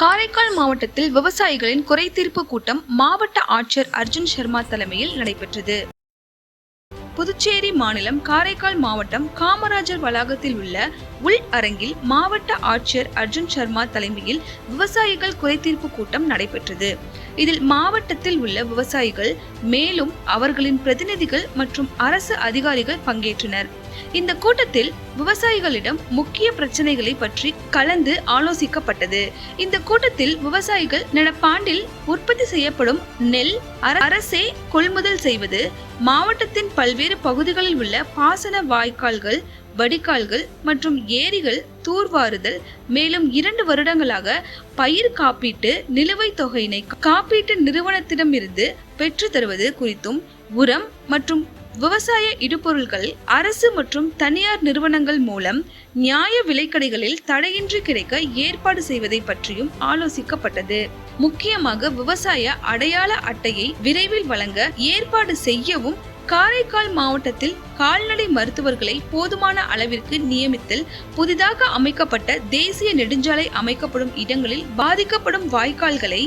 காரைக்கால் மாவட்டத்தில் விவசாயிகளின் குறைதீர்ப்பு கூட்டம் மாவட்ட ஆட்சியர் அர்ஜுன் சர்மா தலைமையில் நடைபெற்றது. புதுச்சேரி மாநிலம் காரைக்கால் மாவட்டம் காமராஜர் வளாகத்தில் உள்ள உள் அரங்கில் மாவட்ட ஆட்சியர் அர்ஜுன் சர்மா தலைமையில் விவசாயிகள் குறைதீர்ப்பு கூட்டம் நடைபெற்றது. இதில் மாவட்டத்தில் உள்ள விவசாயிகள் மேலும் அவர்களின் பிரதிநிதிகள் மற்றும் அரசு அதிகாரிகள் பங்கேற்றனர். இந்த கூட்டத்தில் விவசாயிகளிடம் முக்கிய பிரச்சனைகளை பற்றி கலந்து ஆலோசிக்கப்பட்டது. இந்த கூட்டத்தில் விவசாயிகள் நடப்பாண்டில் உற்பத்தி செய்யப்படும் நெல் அரசே கொள்முதல் செய்வது மாவட்டத்தின் பல்வேறு பகுதிகளில் உள்ள பாசன வாய்க்கால்கள் வடிகால்கள் மற்றும் ஏரிகள் தூர்வாறுதல் மேலும் இரண்டு வருடங்களாக பயிர் காப்பீட்டு நிலுவைத் தொகையினை காப்பீட்டு நிறுவனத்திடமிருந்து பெற்று தருவது குறித்தும் உரம் மற்றும் விவசாய இடுபொருள்கள் அரசு மற்றும் தனியார் நிறுவனங்கள் மூலம் நியாய விலைக்கடைகளில் தடையின்றி கிடைக்க ஏற்பாடு செய்வதை பற்றியும் ஆலோசிக்கப்பட்டது. முக்கியமாக விவசாய அடையாள அட்டையை விரைவில் வழங்க ஏற்பாடு செய்யவும் காரைக்கால் மாவட்டத்தில் கால்நடை மருத்துவர்களை போதுமான அளவிற்கு நியமித்தல் புதிதாக அமைக்கப்பட்ட தேசிய நெடுஞ்சாலை அமைக்கப்படும் இடங்களில் பாதிக்கப்படும் வாய்க்கால்களை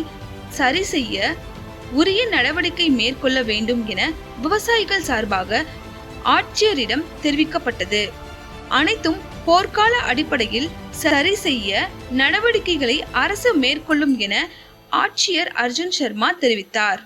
சரி செய்ய உரிய நடவடிக்கை மேற்கொள்ள வேண்டும் என விவசாயிகள் சார்பாக ஆட்சியரிடம் தெரிவிக்கப்பட்டது. அனைத்தும் போர்க்கால அடிப்படையில் சரி செய்ய நடவடிக்கைகளை அரசு மேற்கொள்ளும் என ஆட்சியர் அர்ஜுன் சர்மா தெரிவித்தார்.